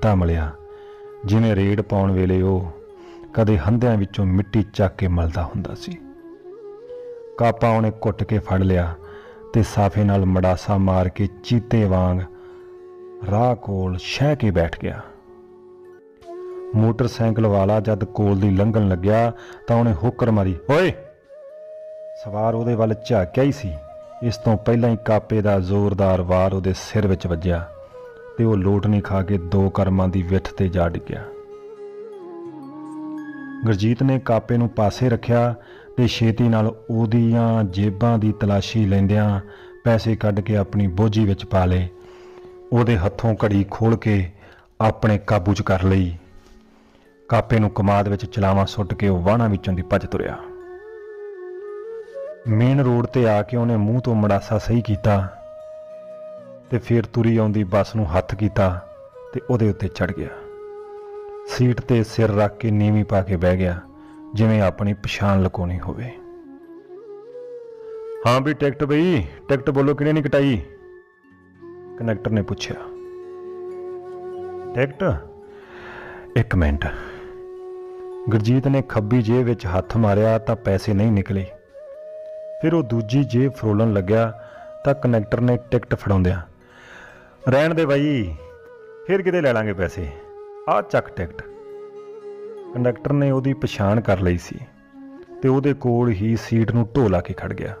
ਰੇਤਾ ਮਲਿਆ। ਜਿਵੇਂ ਰੇਡ ਪਾਉਣ ਵੇਲੇ ਉਹ ਕਦੇ ਹੰਧਿਆਂ ਵਿੱਚੋਂ ਮਿੱਟੀ ਚੱਕ ਕੇ ਮਲਦਾ ਹੁੰਦਾ ਸੀ। ਕਾਪਾ ਉਹਨੇ ਘੁੱਟ ਕੇ ਫੜ ਲਿਆ ਤੇ ਸਾਫੇ ਨਾਲ ਮੜਾਸਾ ਮਾਰ ਕੇ ਚੀਤੇ ਵਾਂਗ ਰਾਹ ਕੋਲ ਸ਼ਹਿ ਕੇ ਬੈਠ ਗਿਆ। ਮੋਟਰਸਾਈਕਲ ਵਾਲਾ ਜਦ ਕੋਲ ਦੀ ਲੰਘਣ ਲੱਗਿਆ ਤਾਂ ਉਹਨੇ ਹੁੱਕਰ ਮਾਰੀ, ਓਏ! ਸਵਾਰ ਉਹਦੇ ਵੱਲ ਝਾਕਿਆ ਹੀ ਸੀ। ਇਸ ਤੋਂ ਪਹਿਲਾਂ ਹੀ ਕਾਪੇ ਦਾ ਜ਼ੋਰਦਾਰ ਵਾਰ ਉਹਦੇ ਸਿਰ ਵਿੱਚ ਵੱਜਿਆ। ਤੇ ਉਹ ਲੋਟ ਨੇ ਖਾ ਕੇ ਦੋ ਕਰਮਾਂ ਦੀ ਵਿੱਥ ਤੇ ਜਾ ਡਿੱਗਿਆ। ਗੁਰਜੀਤ ਨੇ ਕਾਪੇ ਨੂੰ ਪਾਸੇ ਰੱਖਿਆ ਤੇ ਛੇਤੀ ਨਾਲ ਉਹਦੀਆਂ ਜੇਬਾਂ ਦੀ ਤਲਾਸ਼ੀ ਲੈਂਦਿਆਂ ਪੈਸੇ ਕੱਢ ਕੇ ਆਪਣੀ ਬੋਝੀ ਵਿੱਚ ਪਾ ਲਏ। ਉਹਦੇ ਹੱਥੋਂ ਘੜੀ ਖੋਲ ਕੇ ਆਪਣੇ ਕਾਬੂ 'ਚ ਕਰ ਲਈ। ਕਾਪੇ ਨੂੰ ਕਮਾਦ ਵਿੱਚ ਚਲਾਵਾ ਸੁੱਟ ਕੇ ਉਹ ਵਾਹਣਾ ਵਿੱਚੋਂ ਦੀ ਭੱਜ ਤੁਰਿਆ। ਮੇਨ ਰੋਡ ਤੇ ਆ ਕੇ ਉਹਨੇ ਮੂੰਹ ਤੋਂ ਮੜਾਸਾ ਸਹੀ ਕੀਤਾ। ਤੇ ਫਿਰ ਤੁਰੀ ਆਉਂਦੀ ਬੱਸ ਨੂੰ ਹੱਥ ਕੀਤਾ ਤੇ ਉਹਦੇ ਉੱਤੇ ਚੜ ਗਿਆ। ਸੀਟ ਤੇ ਸਿਰ ਰੱਖ ਕੇ ਨੀਵੀਂ ਪਾ ਕੇ ਬਹਿ ਗਿਆ, ਜਿਵੇਂ ਆਪਣੀ ਪਛਾਣ ਲੁਕਾਉਣੀ ਹੋਵੇ। ਹਾਂ ਵੀ ਟਿਕਟ ਬਈ, ਟਿਕਟ ਬੋਲੋ ਕਿਹਨੇ ਨਹੀਂ ਕਟਾਈ? ਕੰਡਕਟਰ ਨੇ ਪੁੱਛਿਆ। ਟਿਕਟ? ਇੱਕ ਮਿੰਟ। ਗੁਰਜੀਤ ਨੇ ਖੱਬੀ ਜੇਬ ਵਿੱਚ ਹੱਥ ਮਾਰਿਆ ਤਾਂ ਪੈਸੇ ਨਹੀਂ ਨਿਕਲੇ। ਫਿਰ ਉਹ ਦੂਜੀ ਜੇਬ ਫਰੋਲਣ ਲੱਗਿਆ ਤਾਂ ਕਨੈਕਟਰ ਨੇ ਟਿਕਟ ਫੜਾਉਂਦਿਆਂ ਰਹਿਣ ਦੇ ਬਾਈ। ਫਿਰ ਕਿਤੇ ਲੈ ਲਾਂਗੇ ਪੈਸੇ। ਆਹ ਚੱਕ ਟਿਕਟ। ਕੰਡਕਟਰ ਨੇ ਉਹਦੀ ਪਛਾਣ ਕਰ ਲਈ ਸੀ ਤੇ ਉਹਦੇ ਕੋਲ ਹੀ ਸੀਟ ਨੂੰ ਢੋਲਾ ਕੇ ਖੜ ਗਿਆ।